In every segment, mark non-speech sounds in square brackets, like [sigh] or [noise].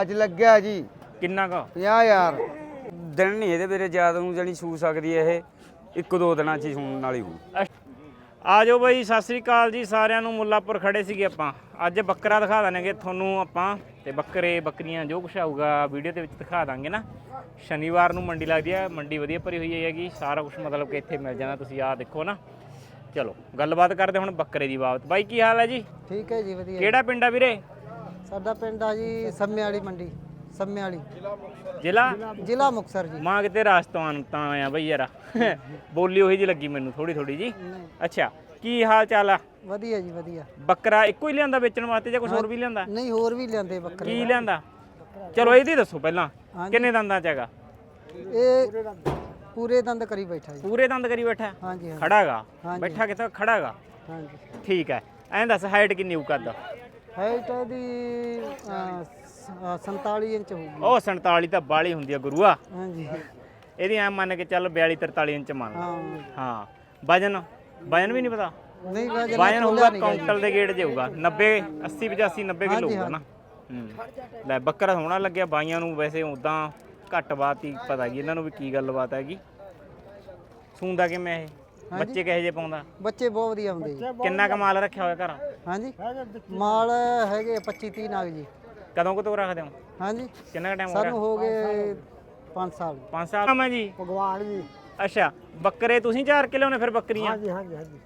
ਅੱਜ ਲੱਗਿਆ ਜੀ। ਕਿੰਨਾ ਕੁ? 50000 ਦਿਨ ਨਹੀਂ ਇਹਦੇ ਵੀਰੇ ਜ਼ਿਆਦਾ ਨੂੰ ਜਣੀ ਸੂ ਸਕਦੀ ਹੈ ਇਹ। ਇੱਕ ਦੋ ਦਿਨਾਂ 'ਚ ਹੀ ਸੂਣ ਵਾਲੀ ਹੋਊ। ਆ ਜਾਓ ਬਾਈ ਸਤਿ ਸ੍ਰੀ ਅਕਾਲ ਜੀ ਸਾਰਿਆਂ ਨੂੰ। ਮੁੱਲਾਪੁਰ ਖੜੇ ਸੀਗੇ ਆਪਾਂ। ਅੱਜ ਬੱਕਰਾ ਦਿਖਾ ਦਾਂਗੇ ਤੁਹਾਨੂੰ ਆਪਾਂ। ਤੇ ਬੱਕਰੇ ਬੱਕਰੀਆਂ ਜੋ ਕੁਛ ਆਊਗਾ ਵੀਡੀਓ ਦੇ ਵਿੱਚ ਦਿਖਾ ਦਾਂਗੇ ਨਾ। ਸ਼ਨੀਵਾਰ ਨੂੰ ਮੰਡੀ ਲੱਗਦੀ ਹੈ ਮੰਡੀ ਵਧੀਆ ਭਰੀ ਹੋਈ ਹੈਗੀ। ਸਾਰਾ ਕੁਝ ਮਤਲਬ ਕਿ ਇੱਥੇ ਮਿਲ ਜਾਣਾ ਤੁਸੀਂ ਆ ਦੇਖੋ ਨਾ। ਚਲੋ ਗੱਲਬਾਤ ਕਰਦੇ ਹੁਣ ਬੱਕਰੇ ਦੀ ਬਾਬਤ। ਬਾਈ ਕੀ ਹਾਲ ਹੈ ਜੀ? ਠੀਕ ਹੈ ਜੀ ਵਧੀਆ। ਕਿਹੜਾ ਪਿੰਡ ਆ ਵੀਰੇ? ਸਾਡਾ ਪਿੰਡ ਆ ਜੀ ਸੰਮੇ ਵਾਲੀ ਮੰਡੀ ਸੰਮੇ ਵਾਲੀ ਜ਼ਿਲ੍ਹਾ? ਜ਼ਿਲ੍ਹਾ ਮੁਕਤਸਰ ਜੀ। ਮਾਂ ਕਿਤੇ ਰਾਜਸਥਾਨ ਤਾਂ ਆਇਆ ਬਈ ਯਾਰ। [laughs] ਬੋਲੀ ਉਹੀ ਜੀ ਲੱਗੀ ਮੈਨੂੰ ਥੋੜੀ ਥੋੜੀ ਜੀ। ਅੱਛਾ ਕੀ ਹਾਲ ਚਾਲ ਆ? ਵਧੀਆ ਜੀ ਵਧੀਆ। ਬੱਕਰਾ ਇੱਕੋ ਹੀ ਲਿਆਂਦਾ ਵੇਚਣ ਵਾਸਤੇ ਜਾਂ ਕੁਝ ਹੋਰ ਵੀ ਲਿਆਂਦਾ? ਨਹੀਂ ਹੋਰ ਵੀ ਲਿਆਂਦੇ ਬੱਕਰੇ ਕੀ ਲਿਆਂਦਾ? ਚਲੋ ਇਹਦੀ ਦੱਸੋ ਪਹਿਲਾਂ। ਕਿੰਨੇ ਦੰਦਾਂ ਚ ਹੈਗਾ? ਇਹ ਪੂਰੇ ਦੰਦ ਕਰੀ ਬੈਠਾ ਜੀ। ਪੂਰੇ ਦੰਦ ਕਰੀ ਬੈਠਾ? ਹਾਂਜੀ ਖੜਾਗਾ। ਬੈਠਾ ਕਿੱਥੇ? ਖੜਾਗਾ? ਹਾਂਜੀ। ਠੀਕ ਹੈ। ਐਂ ਦੱਸ ਹਾਈਟ ਕਿੰਨੀ ਕੱਦ ਹਾਈਟ ਇਹਦੀ ਅਹ, ਸ- ਅਹ, 47 ਇੰਚ ਹੋਊਗੀ। ਉਹ 47 ਤਾਂ ਬਾਲੀ ਹੁੰਦੀ ਆ ਗੁਰੂਆ। ਹਾਂਜੀ। ਇਹਦੀ ਐ ਮੰਨ ਕੇ ਚੱਲ 42 43 ਇੰਚ ਮੰਨ ਹਾਂ। ਹਾਂ। ਵਜਨ? ਵਜਨ ਵੀ ਨਹੀਂ ਪਤਾ? ਨਹੀਂ ਵਜਨ ਵਜਨ ਹੋਊਗਾ ਕਾਊਂਟਰ ਦੇ ਗੇੜ 'ਚ ਹੋਊਗਾ। 90 80 85 90 ਕਿਲੋ ਹੋਊਗਾ ਨਾ। ਹੂੰ। ਲੈ ਬੱਕਰਾ ਸੋਹਣਾ ਲੱਗਿਆ। ਬਾਈਆਂ ਨੂੰ ਵੈਸੇ ਉਦਾਂ ਘੱਟ ਬਾਤ ਹੀ ਪਤਾ ਕੀ ਇਹਨਾਂ ਨੂੰ ਵੀ ਕੀ ਗੱਲਬਾਤ ਹੈਗੀ। ਸੂੰਦਾ ਕਿਵੇਂ ਇਹ? ਬੱਚੇ ਕਿਹੋ ਜਿਹੇ ਪਾਉਂਦਾ? ਬੱਚੇ ਬਹੁਤ ਵਧੀਆ ਹੁੰਦੇ ਜੀ। ਕਿੰਨਾ ਕਮਾਲ ਰੱਖਿਆ ਹੋਇਆ ਘਰ? ਹਾਂਜੀ। ਮਾਲ ਹੈਗੇ 25 30 ਨਾਗ ਜੀ। ਕਦੋਂ ਕਦੋਂ ਰੱਖਦੇ ਹੋ? ਹਾਂਜੀ। ਕਿੰਨਾ ਟਾਈਮ ਹੋ ਗਿਆ? ਸਾਨੂੰ ਹੋ ਗਏ। 5 ਸਾਲ। 5 ਸਾਲ ਮੈਂ ਜੀ? ਭਗਵਾਨ ਜੀ। ਅੱਛਾ ਬੱਕਰੇ ਤੁਸੀਂ ਚਾਰ ਕਿਲੋ ਨੇ ਫਿਰ ਬੱਕਰੀਆਂ? ਹਾਂਜੀ ਹਾਂਜੀ ਹਾਂਜੀ।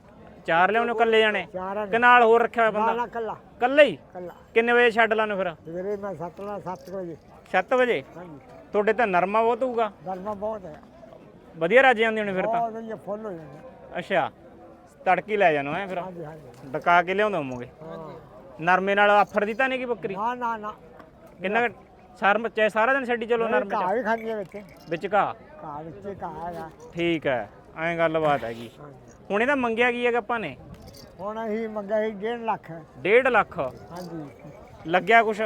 ਚਾਰ ਲਿਆਉਣੇ ਕੱਲੇ ਜਾਣੇ? ਚਾਰਾਂ ਕਿ ਨਾਲ ਹੋਰ ਰੱਖਿਆ ਹੋਇਆ ਬੰਦਾ? ਕੱਲਾ ਕੱਲੇ ਹੀ? ਕੱਲਾ ਕਿੰਨੇ ਵਜੇ ਛੱਡ ਲਾਣੇ ਫਿਰ? ਸਵੇਰੇ ਮੈਂ 7 ਨਾਲ 7 ਵਜੇ। 7 ਵਜੇ? ਹਾਂਜੀ। ਤੁਹਾਡੇ ਤਾਂ ਨਰਮਾ ਬਹੁਤ ਹੋਊਗਾ। ਗਰਮਾ ਬਹੁਤ ਹੈ। ਵਧੀਆ ਰਾਜੇ ਜਾਂਦੇ ਹੋਣੇ ਫਿਰ ਤਾਂ? ਬਹੁਤ ਵਧੀਆ ਫੁੱਲ ਹੋ ਜਾਂਦੇ। ਅੱਛਾ। ਤੜਕੀ ਲੈ ਜਾਣੋ ਐ ਫਿਰ? ਹਾਂਜੀ ਹਾਂਜੀ। ਡਕਾ ਕੇ ਲਿਆਉਂਦੇ ਹੋਵੋਗੇ? ਨਰਮੇ ਨਾਲ ਆਫਰ ਦੀ ਤਾਂ ਨਹੀਂ ਕੀ ਬੱਕਰੀ? ਨਾ ਨਾ ਨਾ। ਕਿੰਨਾ ਕੁ- ਸਾਰ ਚਾਹੇ ਸਾਰਾ ਦਿਨ ਛੱਡੀ ਚਲੋ ਨਰਮੇ ਚ? ਵੀ ਖਾਂਦੀ ਵਿੱਚ। ਵਿੱਚ ਘਾ ਘਾਹ ਵਿੱਚ ਘਾਹ ਹੈਗਾ। ਠੀਕ ਹੈ ਐਂ ਗੱਲਬਾਤ ਹੈਗੀ। ਹੁਣ ਇਹਦਾ ਮੰਗਿਆ ਕੀ ਹੈਗਾ ਆਪਾਂ ਨੇ? ਹੁਣ ਅਸੀਂ ਮੰਗਿਆ ਸੀ 1.5 ਲੱਖ। 1.5 ਲੱਖ? ਹਾਂਜੀ। ਲੱਗਿਆ ਕੁਛ?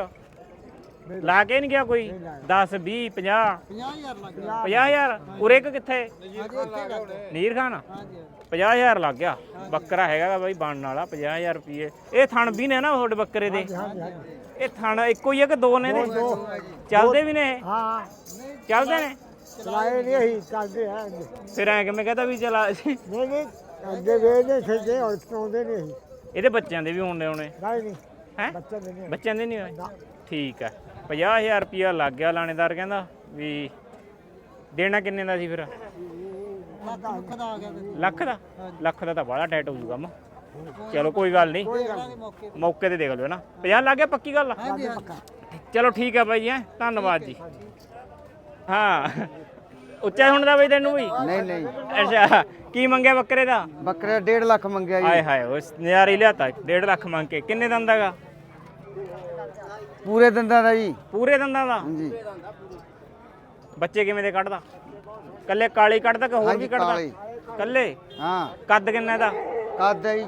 ਲਾ ਕੇ ਨਹੀਂ ਗਿਆ ਕੋਈ? 10 20 50 50000 ਲੱਗ 50000 ਉਰੇ ਕਿ ਕਿੱਥੇ? ਨੀਰ ਖਾਨ? ਹਾਂਜੀ 50000 ਲੱਗ ਗਿਆ। ਬੱਕਰਾ ਹੈਗਾ ਬਾਈ ਬਣਨ ਵਾਲਾ 50000 ਰੁਪਏ ਇਹ ਥਣ ਵੀ ਨੇ ਨਾ ਤੁਹਾਡੇ ਬੱਕਰੇ ਦੇ? ਇਹ ਥਣ ਇੱਕੋ ਹੀ ਆ ਕਿ ਦੋ ਨੇ ਇਹਦੇ? ਚੱਲਦੇ ਵੀ ਨੇ? ਹਾਂ। ਚੱਲਦੇ ਨੇ? ਚਲਾਏ ਨਹੀਂ ਅਸੀਂ ਚੱਲਦੇ ਆ। ਫਿਰ ਐ ਕਿਵੇਂ ਕਹਤਾ ਵੀ ਚਲਾ ਨਹੀਂ ਨਹੀਂ ਅੱਗੇ ਵੇਚਦੇ ਫਿਰਦੇ ਔਰ ਚਲਾਉਂਦੇ ਨਹੀਂ ਅਸੀਂ। ਇਹਦੇ ਬੱਚਿਆਂ ਦੇ ਵੀ ਹੋਣੇ ਹੋਣੇ। ਨਹੀਂ ਨਹੀਂ। ਹੈ? ਦੇ ਨਹੀਂ ਬੱਚਿਆਂ ਦੇ ਨਹੀਂ ਹੋਏ? ਠੀਕ ਹੈ 50000 ਰੁਪਿਆ ਲੱਗ ਗਿਆ ਲਾਣੇਦਾਰ ਕਹਿੰਦਾ ਵੀ ਦੇਣਾ ਕਿੰਨੇ ਦਾ ਸੀ ਫਿਰ? ਲੱਖ ਦਾ? ਆ ਗਿਆ ਤੇ ਲੱਖ ਦਾ ਲੱਖ ਦਾ ਤਾਂ ਬੜਾ ਟਾਈਟ ਹੋ ਜੂਗਾ ਚਲੋ ਕੋਈ ਗੱਲ ਨਹੀਂ। ਮੌਕੇ ਤੇ ਦੇਖ ਲਿਓ ਨਾ। 50 ਲੱਗ ਗਿਆ ਪੱਕੀ ਗੱਲ? ਚਲੋ ਠੀਕ ਹੈ ਬਾਈ ਹੈ। ਧੰਨਵਾਦ ਜੀ। ਹਾਂ। ਉੱਚਾ ਹੁਣ ਦਾ ਬਈ ਤੈਨੂੰ ਵੀ? ਨਹੀਂ ਨਹੀਂ। ਅੱਛਾ ਕੀ ਮੰਗਿਆ ਬੱਕਰੇ ਦਾ? ਬੱਕਰੇ 1.5 ਲੱਖ ਮੰਗਿਆ ਜੀ। ਆਏ ਹਾਏ ਉਸ ਨਿਆਰੀ ਲਿਆਤਾ 1.5 ਲੱਖ ਮੰਗ ਕੇ। ਕਿੰਨੇ ਦੰਦ ਹੈਗਾ ਪੂਰੇ ਦੰਦਾਂ ਦਾ ਜੀ। ਪੂਰੇ ਦੰਦਾਂ ਦਾ? ਹਾਂਜੀ। ਬੱਚੇ ਕਿਵੇਂ ਦੇ ਕੱਢਦਾ? ਕੱਲੇ ਕਾਲੀ ਕੱਢਦਾ ਕਿ ਹੋਰ ਵੀ ਕੱਢਦਾ? ਕਾਲੀ। ਹਾਂ। ਕੱਦ ਕਿੰਨਾ ਦਾ? ਕੱਦ ਹੈ ਜੀ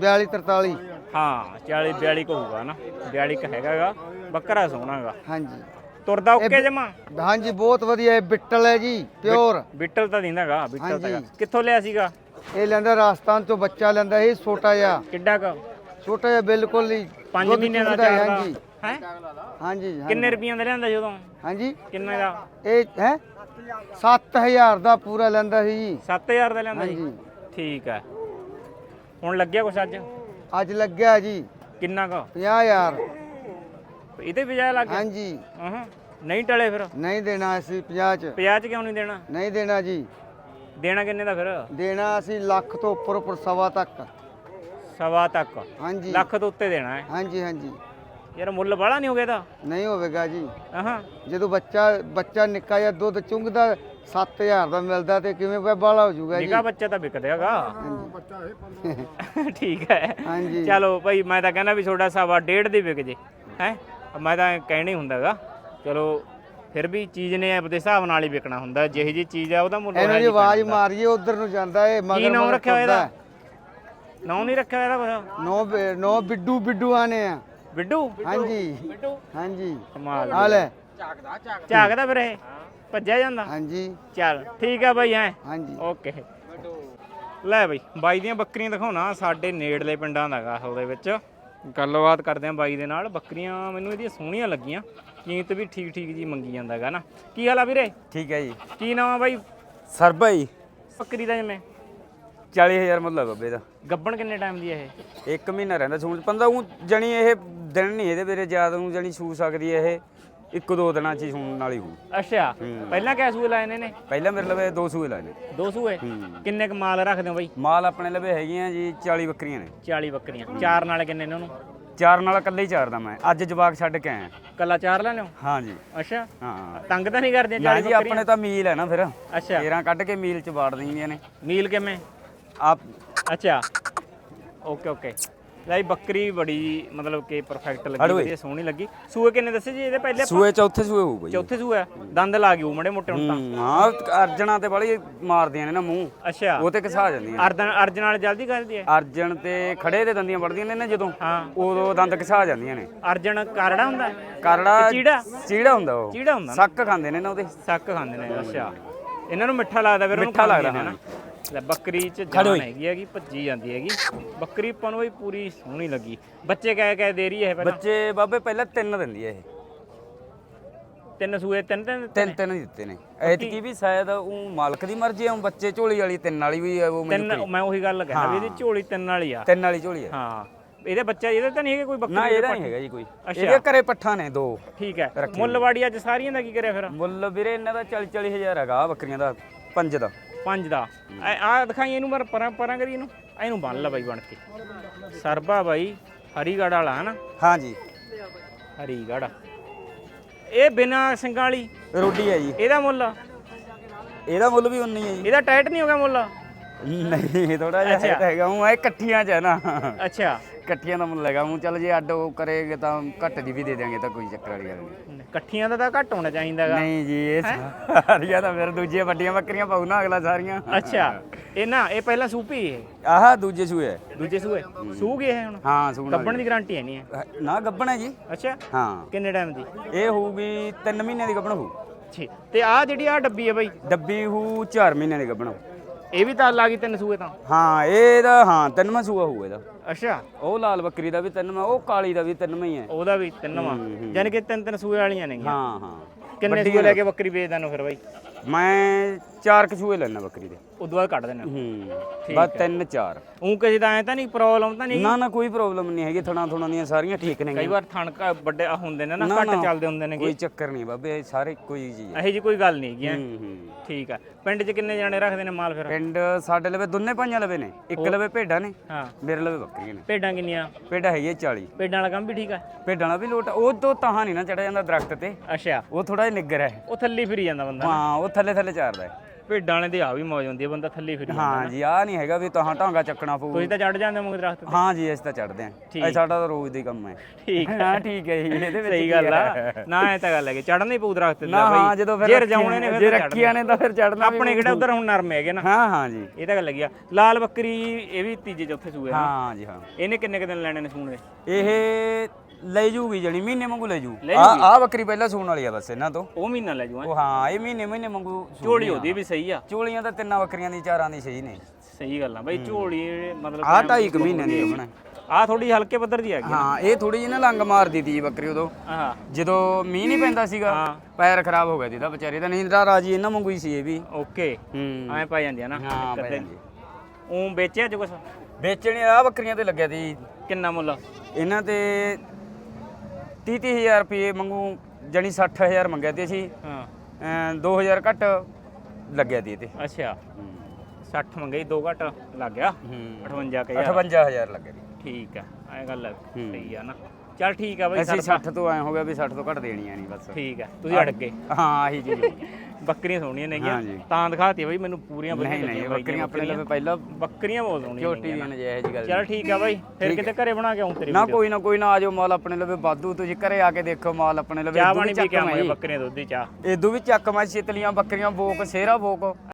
42 43 ਹਾਂ 40 42 ਕੁ ਹੋਊਗਾ ਨਾ। 42 ਕ ਹੈਗਾਗਾ ਬੱਕਰਾ ਸੋਹਣਾਗਾ। ਹਾਂਜੀ। ਤੁਰਦਾ ਓਕੇ ਜਮਾ? ਹਾਂਜੀ ਬਹੁਤ ਵਧੀਆ ਇਹ ਬਿੱਟਲ ਹੈ ਜੀ ਪਿਓਰ। ਬਿੱਟਲ ਤਾਂ ਦਿੰਦਾਗਾ ਬਿੱਟਲ ਤਾਂ। ਕਿੱਥੋਂ ਲਿਆ ਸੀਗਾ? ਇਹ ਲੈਂਦਾ ਰਾਜਸਥਾਨ ਤੋਂ ਬੱਚਾ ਲੈਂਦਾ ਇਹ ਛੋਟਾ ਜਿਹਾ। ਕਿੱਡਾ ਕ? ਛੋਟਾ ਜਿਹਾ ਬਿਲਕੁਲ ਹੀ 5 ਦੁੱਧ ਮਹੀਨਿਆਂ ਦਾ ਚੁੰਘਦਾ ਹੈ, ਹਾਂਜੀ। ਹੈ? ਹਾਂਜੀ ਹਾਂਜੀ। ਕਿੰਨੇ ਰੁਪਈਆਂ ਦਾ ਲਿਆਂਦਾ ਜਦੋਂ ਹਾਂਜੀ। ਕਿੰਨੇ ਦਾ? ਇਹ ਹੈ? 7000 ਦਾ ਪੂਰਾ ਲੈਂਦਾ ਸੀ ਜੀ। 7000 ਦਾ ਲਿਆਂਦਾ ਜੀ ਹਾਂਜੀ। ਠੀਕ ਹੈ। ਹੁਣ ਲੱਗਿਆ ਕੁਛ ਅੱਜ? ਅੱਜ ਲੱਗਿਆ ਜੀ। ਕਿੰਨਾ ਕ? 50000 ਇਹਦੇ ਵਿਜਾ ਲੱਗ ਗਿਆ? ਹਾਂਜੀ। ਹਾਂ। ਨਹੀਂ ਟਲੇ ਫਿਰ? ਨਹੀਂ ਦੇਣਾ ਅਸੀਂ 50 ਚ। 50 ਚ ਕਿਉਂ ਨਹੀਂ ਦੇਣਾ? ਨਹੀਂ ਦੇਣਾ ਜੀ। ਦੇਣਾ ਕਿੰਨੇ ਦਾ ਫਿਰ? ਦੇਣਾ ਅਸੀਂ ਲੱਖ ਤੋਂ ਉੱਪਰ ਉੱਪਰ ਸਵਾ ਤੱਕ। ਸਵਾ ਤੱਕ। ਹਾਂਜੀ। ਲੱਖ ਤੋਂ ਉੱਤੇ ਦੇਣਾ ਹੈ। ਹਾਂਜੀ ਹਾਂਜੀ। ਯਾਰ ਮੁੱਲ ਬਾਹਲਾ ਨਹੀਂ ਹੋ ਗਿਆ ਨਹੀਂ ਹੋਵੇਗਾ ਜੀ। ਹਾਂ ਜਦੋਂ ਬੱਚਾ ਬੱਚਾ ਨਿੱਕਾ ਜਿਹਾ ਦੁੱਧ ਚੁੰਗਦਾ 7000 ਦਾ ਮਿਲਦਾ ਤੇ ਕਿਵੇਂ ਬਾਲਾ ਹੋ ਜਾਊਗਾ ਜੀ। ਨਿਕਾ ਬੱਚਾ ਤਾਂ ਵਿਕਦਾ ਹੈਗਾ। ਠੀਕ ਹੈ। ਹਾਂਜੀ। ਚਲੋ ਭਾਈ ਮੈਂ ਤਾਂ ਕਹਿੰਦਾ ਵੀ ਤੁਹਾਡਾ ਸਵਾ ਡੇਢ ਦੀ ਵਿਕ ਜੇ ਹੈ। ਮੈਂ ਤਾਂ ਕਹਿਣਾ ਹੀ ਹੁੰਦਾਗਾ ਚਲੋ ਫਿਰ ਵੀ ਚੀਜ਼ ਨੇ ਆਪਦੇ ਹਿਸਾਬ ਨਾਲ ਹੀ ਵਿਕਣਾ ਹੁੰਦਾ। ਜਿਹੀ ਜੀ ਚੀਜ਼ ਆ ਉਹਦਾ ਮੁੱਲ ਇਹਨੂੰ ਹੈ ਜੀ ਆਵਾਜ਼ ਮਾਰੀਏ ਉਧਰ ਨੂੰ ਜਾਂਦਾ ਏ ਮਗਰ ਨਾਮ ਮਗਰ ਰੱਖਿਆ ਹੋਇਆ ਤੁਰਦਾ ਇਹਦਾ? ਨਾਂ ਨਹੀਂ ਰੱਖਿਆ ਇਹਦਾ ਕੁਛ? ਨੋ ਬਿ- ਨੋ ਬਿੱਡੂ ਬਿੱਡੂ ਆਨੇ ਆ। ਬਿੱਡੂ? ਹਾਂਜੀ। ਬਿੱਡੂ? ਹਾਂਜੀ। ਕਮਾਲ ਆ ਲੈ। ਝਾਕਦਾ ਫਿਰ ਇਹ? ਭੱਜਿਆ ਜਾਂਦਾ? ਹਾਂਜੀ। ਚੱਲ ਠੀਕ ਆ ਬਾਈ ਐ ਹਾਂਜੀ। ਓਕੇ। ਲੈ ਬਈ ਬਾਈ ਦੀਆਂ ਬੱਕਰੀਆਂ ਦਿਖਾਉਣਾ ਸਾਡੇ ਨੇੜਲੇ ਪਿੰਡਾਂ ਦਾ ਗਾ ਅਸਲ ਦੇ ਵਿੱਚ। ਗੱਲਬਾਤ ਕਰਦੇ ਆਂ ਬਾਈ ਦੇ ਨਾਲ। ਬੱਕਰੀਆਂ ਮੈਨੂੰ ਇਹਦੀਆਂ ਸੋਹਣੀਆਂ ਲੱਗੀਆਂ। ਕੀਮਤ ਵੀ ਠੀਕ ਠੀਕ ਜੀ ਮੰਗੀ ਜਾਂਦਾ ਹੈਗਾ ਨਾ। ਕੀ ਹਾਲ ਆ ਵੀਰੇ? ਠੀਕ ਹੈ ਜੀ। ਕੀ ਨਾਮ ਆ ਬਾਈ? ਸਰਬਾ ਜੀ। ਬੱਕਰੀ ਦਾ ਜਿਵੇਂ? 40000 ਮੁੱਲ ਹੈ ਬੱਬੇ ਦਾ। ਗੱਬਣ ਕਿੰਨੇ ਟਾਈਮ ਦੀ ਹੈ ਇਹ? ਇੱਕ ਮਹੀਨਾ ਰਹਿੰਦਾ ਸੂਣ 'ਚ। ਪੰਦਾ ਉਹ ਜਣੀ ਇਹ ਦਿਨ ਨਹੀਂ ਇਹਦੇ ਵੀਰੇ ਜ਼ਿਆਦਾ ਨੂੰ ਜਣੀ ਸੂ ਸਕਦੀ ਹੈ ਇਹ। ਇੱਕ ਦੋ ਦਿਨਾਂ 'ਚ ਹੀ ਸੂਣ ਵਾਲੀ ਹੋਊ। ਅੱਛਾ ਪਹਿਲਾਂ ਕਿਆ ਸੂਏ ਲਾਏ ਨੇ ਨੇ ਪਹਿਲਾਂ ਮੇਰੇ ਲਵੇ ਦੋ ਸੂਏ ਲਾਏ ਨੇ। ਦੋ ਸੂਏ। ਕਿੰਨੇ ਕ ਮਾਲ ਰੱਖਦੇ ਹੋ ਬਾਈ? ਮਾਲ ਆਪਣੇ ਲਵੇ ਹੈਗੀਆਂ ਜੀ 40 ਬੱਕਰੀਆਂ ਨੇ। 40 ਬੱਕਰੀਆਂ। ਚਾਰ ਨਾਲ ਕਿੰਨੇ ਨੇ ਉਹਨੂੰ? ਚਾਰ ਨਾਲ ਇਕੱਲੇ ਹੀ ਚਾਰਦਾ ਮੈਂ। ਅੱਜ ਜਵਾਕ ਛੱਡ ਕੇ ਆਇਆ। ਕੱਲਾ ਚਾਰ ਲੈਣੇ ਹੋ? ਹਾਂ ਜੀ। ਅੱਛਾ। ਹਾਂ। ਤੰਗ ਤਾਂ ਨਹੀਂ ਕਰਦੇ ਨਾ 40 ਜੀ ਆਪਣੇ ਤਾਂ ਮੀਲ ਹੈ ਨਾ ਫਿਰ। ਅੱਛਾ। ਕੇਰਾਂ ਕੱਢ ਕੇ ਮੀਲ 'ਚ ਵਾੜ ਦਿੰਦੀਆਂ ਨੇ। ਮੀਲ ਕਿਵੇਂ? ਆਪ ਅੱਛਾ। ਓਕੇ ਓਕੇ ਲੈ ਬੱਕਰੀ ਬੜੀ ਮਤਲਬ ਕਿ ਪਰਫੈਕਟ ਲੱਗੀ ਹੜੋ ਓਏ। ਵਧੀਆ ਸੋਹਣੀ ਲੱਗੀ। ਸੂਏ ਕਿੰਨੇ ਦੱਸੇ ਜੀ ਇਹਦੇ ਪਹਿਲੇ ਆਪਾਂ? ਸੂਏ ਚੌਥੇ ਸੂਏ ਹੋਊ ਬਈ। ਚੌਥੇ ਸੂਆ ਦੰਦ ਲਾ ਗਿਓ ਮੜੇ ਮੋਟੇ ਹੁਣ ਤਾਂ। ਹੂੰ, ਹਾਂ ਅਰਜਣਾ ਤੇ ਬੜੀ ਮਾਰਦੀਆਂ ਨੇ ਨਾ ਮੂੰਹ। ਅੱਛਾ। ਉਹ ਤੇ ਘਸਾ ਜਾਂਦੀਆਂ ਅਰਜਨ ਅਰਜਨ ਨਾਲ ਜਲਦੀ ਕਰਦੀ ਹੈ ਅਰਜਨ ਤੇ ਖੜੇ ਦੇ ਦੰਦੀਆਂ ਵੜਦੀਆਂ ਨੇ ਨਾ ਜਦੋਂ ਹਾਂ। ਉਦੋਂ ਦੰਦ ਘਸਾ ਜਾਂਦੀਆਂ ਨੇ। ਅਰਜਨ ਕਰੜਾ ਹੁੰਦਾ? ਕਰੜਾ ਤੇ ਚੀੜਾ? ਚੀੜਾ ਹੁੰਦਾ ਉਹ। ਚੀੜਾ ਹੁੰਦਾ ਨਾ? ਸੱਕ ਖਾਂਦੇ ਨੇ ਨਾ ਉਹਦੇ। ਸੱਕ ਖਾਂਦੇ ਨੇ ਅੱਛਾ। ਇਹਨਾਂ ਨੂੰ ਮਿੱਠਾ ਲੱਗਦਾ ਫਿਰ ਉਹਨੂੰ ਮਿੱਠਾ ਲੱਗਦਾ, ਨੇ ਨਾ। ਲੈ ਬੱਕਰੀ ਚ ਜਾਨ ਹੈਗੀ ਹੈਗੀ ਭੱਜੀ ਜਾਂਦੀ ਹੈਗੀ। ਬੱਕਰੀ ਆਪਾਂ ਨੂੰ ਵੀ ਪੂਰੀ ਸੋਹਣੀ ਲੱਗੀ। ਬੱਚੇ ਕਹਿ ਕਹਿ ਦੇ ਰਹੀ ਹੈ ਪਹਿਲਾਂ? ਬੱਚੇ ਬਾਬੇ ਪਹਿਲਾਂ ਤਿੰਨ ਦਿੰਦੀ ਹੈ ਇਹ। ਤਿੰਨ ਸੂਏ ਤਿੰਨ ਤਿੰਨ ਤਿੰਨ ਤਿੰਨ ਹੀ ਦਿੱਤੇ ਨੇ। ਐਤਕੀ ਵੀ ਸ਼ਾਇਦ ਉਹ ਮਾਲਕ ਦੀ ਮਰਜ਼ੀ ਹੈ ਉਹ ਬੱਚੇ ਝੋਲੀ ਵਾਲੀ ਤਿੰਨ ਵਾਲੀ ਵੀ ਉਹ ਮੈਨੂੰ ਤਿੰਨ ਮੈਂ ਉਹੀ ਗੱਲ ਕਹਿੰਦਾ ਵੀ ਇਹਦੀ ਝੋਲੀ ਤਿੰਨ ਵਾਲੀ ਆ। ਤਿੰਨ ਵਾਲੀ ਝੋਲੀ ਹੈ ਹਾਂ। ਇਹਦੇ ਬੱਚਾ ਇਹਦੇ ਤਾਂ ਨਹੀਂ ਹੈਗੇ ਕੋਈ ਬੱਕਰੀ ਨਾ ਇਹਦਾ ਨਹੀਂ ਹੈਗਾ ਜੀ ਕੋਈ। ਅੱਛਾ। ਇਹਦੇ ਘਰੇ ਪੱਠਾ ਨੇ ਦੋ। ਠੀਕ ਹੈ। ਮੁੱਲਵਾੜੀ ਅੱਜ ਸਾਰੀਆਂ ਦਾ ਕੀ ਕਰਿਆ ਫਿਰ? ਮੁੱਲ ਵੀਰੇ ਇਹਨਾਂ ਦਾ 40 40 ਹਜ਼ਾਰ ਹੈਗਾ ਆਹ ਬੱਕਰੀਆਂ ਦਾ ਪੰਜ ਦਾ। ਪੰਜ ਦਾ। ਆ ਦਿਖਾਈ ਇਹਨੂੰ ਪਰ ਪਰਾਂ ਪਰਾਂ ਕਰੀ ਇਹਨੂੰ। ਇਹਨੂੰ ਬੰਨ ਲੈ ਬਾਈ ਬਣ ਕੇ। ਸਰਬਾ ਬਾਈ ਹਰੀਗੜ੍ਹ ਵਾਲਾ ਹੈ ਨਾ ਹਾਂ ਜੀ ਹਰੀਗੜ੍ਹ। ਇਹ ਬਿਨਾ ਸਿੰਘਾਂ ਵਾਲੀ? ਰੋਡੀ ਹੈ ਜੀ। ਇਹਦਾ ਮੁੱਲ? ਇਹਦਾ ਮੁੱਲ ਵੀ ਉਨੀ ਹੈ ਜੀ। ਇਹਦਾ ਟਾਈਟ ਨਹੀਂ ਹੋ ਗਿਆ ਮੁੱਲ? ਨਹੀਂ ਥੋੜਾ ਜਿਹਾ ਹੈ ਤਾਂ ਹੈਗਾ ਉਹ ਇਹ ਇਕੱਠੀਆਂ ਚ ਹੈ ਨਾ। ਅੱਛਾ। ਇਕੱਠੀਆਂ ਦਾ ਮੁੱਲ ਹੈਗਾ ਉਹ ਚੱਲ ਜੇ ਅੱਡ ਉਹ ਕਰੇਗੇ ਤਾਂ ਘੱਟ ਦੀ ਵੀ ਦੇ ਦਿਆਂਗੇ ਤਾਂ ਕੋਈ ਚੱਕਰ ਵਾਲੀ ਗੱਲ ਨਹੀਂ। ਇਕੱਠੀਆਂ ਦਾ ਤਾਂ ਘੱਟ ਹੋਣਾ ਚਾਹੀਦਾਗਾ ਨਹੀਂ ਜੀ ਇਹ ਸਾਰੀਆਂ ਤਾਂ ਫਿਰ ਦੂਜੀਆਂ ਵੱਡੀਆਂ ਬੱਕਰੀਆਂ ਪਾਉ ਨਾ ਅਗਲਾ ਸਾਰੀਆਂ। ਅੱਛਾ ਇਹ ਨਾ ਇਹ ਪਹਿਲਾਂ ਸੂਪੀ ਇਹ? ਆਹ ਦੂਜੇ ਸੂਏ ਹੈ। ਦੂਜੇ ਸੂਏ ਸੂ ਗਏ ਇਹ ਹੁਣ? ਹਾਂ ਸੂਣ ਕੱਪਣ ਦੀ ਗਾਰੰਟੀ ਹੈ ਨਹੀਂ ਹੈ ਨਾ ਗੱਬਣ ਹੈ ਜੀ। ਅੱਛਾ। ਹਾਂ। ਕਿੰਨੇ ਟਾਈਮ ਦੀ? ਇਹ ਹੋਊਗੀ 3 ਮਹੀਨਿਆਂ ਦੀ ਗੱਬਣ ਹੋਊ। ਤੇ ਆ ਜਿਹੜੀ ਆ ਡੱਬੀ ਹੈ ਬਾਈ? ਡੱਬੀ ਹੋਊ 4 ਮਹੀਨਿਆਂ ਦੀ ਗੱਬਣ ਇਹ ਵੀ ਤਾਂ ਲਾ ਗਈ ਤਿੰਨ ਸੂਏ ਤਾਂ। ਹਾਂ ਇਹਦਾ ਹਾਂ ਤਿੰਨਵਾਂ ਸੂਆ ਹੋਊ ਇਹਦਾ। ਅੱਛਾ। ਉਹ ਲਾਲ ਬੱਕਰੀ ਦਾ ਵੀ ਤਿੰਨਵਾਂ ਉਹ ਕਾਲੀ ਦਾ ਵੀ ਤਿੰਨਵਾਂ ਹੀ ਹੈ। ਉਹਦਾ ਵੀ ਤਿੰਨਵਾਂ। ਯਾਨੀ ਕਿ ਤਿੰਨ ਤਿੰਨ ਸੂਏ ਵਾਲੀਆਂ ਨੇ ਹਾਂ ਹਾਂ। ਕਿੰਨੇ ਸੂਏ ਲੈ ਕੇ ਬੱਕਰੀ ਵੇਚਦਾ ਨੂੰ ਫਿਰ ਬਾਈ? ਮੈਂ ਚਾਰ ਕਛੂਏ ਲੈਣਾ ਬੱਕਰੀ ਦੇ। ਉਦੋਂ ਬਾਅਦ ਕੱਢ ਦੇਣਾ ਹੂੰ। ਬਸ ਤਿੰਨ ਚਾਰ। ਉਹ ਕਿਸੇ ਦਾ ਐ ਤਾਂ ਨਹੀਂ ਪ੍ਰੋਬਲਮ ਤਾਂ ਨਹੀਂ? ਨਾ ਨਾ ਕੋਈ ਪ੍ਰੋਬਲਮ ਨਹੀਂ ਹੈਗੀ ਥਣਾ ਥੁਣਾ ਦੀਆਂ ਸਾਰੀਆਂ ਠੀਕ ਨੇ ਕਈ ਵਾਰ ਥਣਕਾ ਵੱਡੇ ਆਹ ਹੁੰਦੇ ਨੇ ਨਾ ਨਾ, ਘੱਟ ਨਾ। ਚੱਲਦੇ ਹੁੰਦੇ ਨੇ ਕੋਈ ਚੱਕਰ ਨਹੀਂ ਬਾਬੇ ਸਾਰੇ ਕੋਈ ਚੀਜ਼ ਹੈ। ਇਹੋ ਜੀ ਕੋਈ ਗੱਲ ਨਹੀਂ ਹੈਗੀ ਹੈਂ। ਹੂੰ ਠੀਕ ਆ ਪਿੰਡ 'ਚ ਕਿੰਨੇ ਜਾਣੇ ਰੱਖਦੇ ਨੇ ਮਾਲ ਫਿਰ? ਪਿੰਡ ਸਾਡੇ ਲਵੇ ਦੋਨੇ ਭਾਈਆਂ ਲਵੇ ਨੇ। ਇੱਕ ਲਵੇ ਭੇਡਾਂ ਨੇ ਹਾਂ। ਮੇਰੇ ਲਵੇ ਬੱਕਰੀਆਂ ਨੇ। ਭੇਡਾਂ ਕਿੰਨੀਆਂ? ਭੇਡਾਂ ਹੈਗੀ 40 ਭੇਡਾਂ ਵਾਲਾ ਕੰਮ ਵੀ ਠੀਕ ਆ ਭੇਡਾਂ ਦਾ ਵੀ ਲੋਟ ਉਹ ਤੋਂ ਤਾਂ ਨਹੀਂ ਨਾ ਚੜਿਆ ਜਾਂਦਾ ਦਰਖਤ ਤੇ। ਅੱਛਾ। ਉਹ ਥੋੜਾ ਜਿਹਾ ਨਿੱਗਰ ਹੈ। ਉਹ ਥੱਲੇ ਫਿਰੀ ਜਾਂਦਾ ਬੰਦਾ ਹਾਂ ਉਹ ਥੱਲੇ ਥੱਲੇ ਚਾਰਦਾ ਹੈ। ਭੇਡਾਂ ਵਾਲੇ ਦੀ ਆ ਵੀ ਮੌਜ ਹੁੰਦੀ ਹੈ ਬੰਦਾ ਥੱਲੇ ਫਿਰੀ ਜਾਂਦਾ ਹਾਂ ਜੀ ਆ ਨਹੀਂ ਹੈਗਾ ਵੀ ਤਾਂ ਢਾਂਗਾ ਚੱਕਣਾ ਪਊ। ਤੁਸੀਂ ਤਾਂ ਚੜ ਜਾਂਦੇ ਹੋ ਦਰਖਤ ਤੇ। ਹਾਂ ਜੀ ਅਸੀਂ ਤਾਂ ਚੜਦੇ ਆਂ ਇਹ ਸਾਡਾ ਤਾਂ ਰੋਜ਼ ਦਾ ਹੀ ਕੰਮ ਹੈ। ਠੀਕ ਹਾਂ। ਠੀਕ ਹੈ ਜੀ ਇਹਦੇ ਵਿੱਚ ਸਹੀ ਗੱਲ? ਆ। ਨਾ ਐ ਤਾਂ ਗੱਲ ਹੈ ਕਿ ਚੜਨਾ ਹੀ ਪਊ ਦਰਖਤ ਤੇ ਨਾ ਤਾਂ ਹਾਂ ਬਈ ਜਦੋਂ ਫਿਰ ਜੇ ਰਜਾਉਣੇ ਨੇ ਫਿਰ ਜੇ ਰੱਖੀਆਂ ਨੇ ਤਾਂ ਫਿਰ ਚੜਨਾ ਆਪਣੇ ਕਿਹੜਾ ਉਧਰ ਹੁਣ ਨਰਮ ਹੈਗੇ ਨਾ। ਹਾਂ ਹਾਂ ਜੀ। ਇਹ ਤਾਂ ਗੱਲ ਹੈਗੀ ਆ। ਲਾਲ ਬੱਕਰੀ ਇਹ ਵੀ ਤੀਜੇ ਚੌਥੇ ਸੂਏ। ਹਾਂ ਜੀ ਹਾਂ। ਇਹਨੇ ਕਿੰਨੇ ਕੁ ਦਿਨ ਲੈਣੇ ਨੇ ਸੂਣ ਦੇ? ਇਹ ਲੈ ਜੂਗੀ ਜਣੀ ਮਹੀਨੇ ਵਾਂਗੂ ਲੈ ਜੂ। ਲੈ ਆ ਆ ਬੱਕਰੀ ਪਹਿਲਾਂ ਸੂਣ ਵਾਲੀ ਆ ਬਸ ਇਹਨਾਂ ਤੋਂ। ਉਹ ਮਹੀਨਾ ਲੈ ਜੂ ਉਹ ਹਾਂ ਇਹ ਮਹੀਨੇ ਮਹੀਨੇ ਸੂਣ ਝੋਲੀ ਉਹਦੀ ਵੀ ਸਹੀ ਆ। ਚੋਲੀਆਂ ਤਾਂ ਤਿੰਨਾਂ ਬੱਕਰੀਆਂ ਦੀ ਚਾਰਾਂ ਦੀ ਸਹੀ ਨੇ। ਸਹੀ ਗੱਲ ਆ ਬਈ ਝੋਲੀ ਮਤਲਬ ਆ ਢਾਈ ਕੁ ਮਹੀਨਿਆਂ ਦੀ ਹੈ ਆ। ਥੋੜੀ ਹਲਕੇ ਪੱਧਰ ਦੀ ਹੈਗੀ ਹਾਂ ਇਹ ਥੋੜੀ ਜਿਹੀ ਨਾ ਲੰਗ ਮਾਰਦੀ ਤੀ ਬੱਕਰੀ ਉਦੋਂ। ਆਹ ਜਦੋਂ ਮੀਂਹ ਨਹੀਂ ਪੈਂਦਾ ਸੀਗਾ ਹਾਂ। ਪੈਰ ਖਰਾਬ ਹੋ ਗਿਆ ਸੀ ਤਾਂ ਵਿਚਾਰੇ ਦਾ ਨਹੀਂ ਤਾਂ ਰਾਜੀ ਇਹਨਾਂ ਵਾਂਗੂ ਹੀ ਸੀ ਇਹ ਵੀ। ਓਕੇ। ਹੂੰ। ਐ ਪਾ ਜਾਂਦੀ ਆ ਨਾ ਹਾਂ ਪੈ ਜਾਂਦੀ ਉਹ ਵੇਚਿਆ ਜੋ ਕੁਛ? ਵੇਚਣੇ ਆ ਬੱਕਰੀਆਂ ਤੇ ਲੱਗਿਆ ਤੀ। ਕਿੰਨਾ ਮੁੱਲ? ਇਹਨਾਂ ਤੇ 30 ਹਜ਼ਾਰ ਰੁਪਏ ਮੰਗੂ ਜਣੀ 60000 ਮੰਗਿਆ ਤੇ ਅਸੀਂ। ਹਾਂ। ਅਮ 2000 ਘੱਟ ਲੱਗਿਆ ਇਹ ਤੇ ਅੱਛਾ। 60 ਮੰਗੇ 2 ਘਟ ਲੱਗ ਗਿਆ? ਹੂੰ। 58 ਕ ਯਾਰ 58000 ਲੱਗਿਆ ਠੀਕ ਆ ਐ ਗੱਲ ਆ, ਸਹੀ ਆ ਨਾ। ਚੱਲ ਠੀਕ ਆ ਬਈ ਅਸੀਂ ਸਰਬਾ 60 ਤੋਂ ਆਏ ਹੋ ਗਿਆ ਵੀ 60 ਤੋਂ ਘੱਟ ਦੇਣੀਆਂ ਨਹੀਂ ਬਸ। ਠੀਕ ਆ ਤੁਸੀਂ ਅੜ ਗਏ। ਹਾਂ ਆਹੀ ਚੀਜ਼ ਹੋਈ। [laughs] ਬੱਕਰੀਆਂ ਸੋਹਣੀਆਂ ਨੇਗੀਆਂ। ਤਾਂ ਦਿਖਾਤੀ ਬਈ ਮੈਨੂੰ ਪੂਰੀਆਂ ਨਹੀਂ ਨਹੀਂ ਬੱਕਰੀਆਂ ਆਪਣੇ ਲਵੇ ਪਹਿਲਾਂ ਬੱਕਰੀਆਂ ਬਹੁਤ ਸੋਹਣੀਆਂ ਝੋਟੀ ਦੀਆਂ ਨਜਾਇਜ਼ ਜੀ ਗੱਲ ਚੱਲ ਠੀਕ ਆ ਬਾਈ ਫਿਰ ਕਿਤੇ ਘਰੇ ਬਣਾ ਕੇ ਆਉਂ ਤੇਰੀ ਨਾ ਕੋਈ ਨਾ ਕੋਈ ਨਾ ਆਜੋ ਮਾਲ ਆਪਣੇ ਲਵੇ। ਵਾਧੂ ਤੁਸੀਂ ਘਰੇ ਆ ਕੇ ਦੇਖੋ ਮਾਲ ਆਪਣੇ ਲਵੇ। ਚਾਹ ਪਾਣੀ ਪੀ ਕੇ ਆਵਾਂਗੇ ਬੱਕਰੀਆਂ ਦੁੱਧ ਦੀ ਚਾਹ। ਇਦੋਂ ਵੀ ਚੱਕ ਮੈਂ ਛਿਤਲੀਆਂ ਬੱਕਰੀਆਂ ਬੋਕ ਸੇਰਾ ਬੋਕ।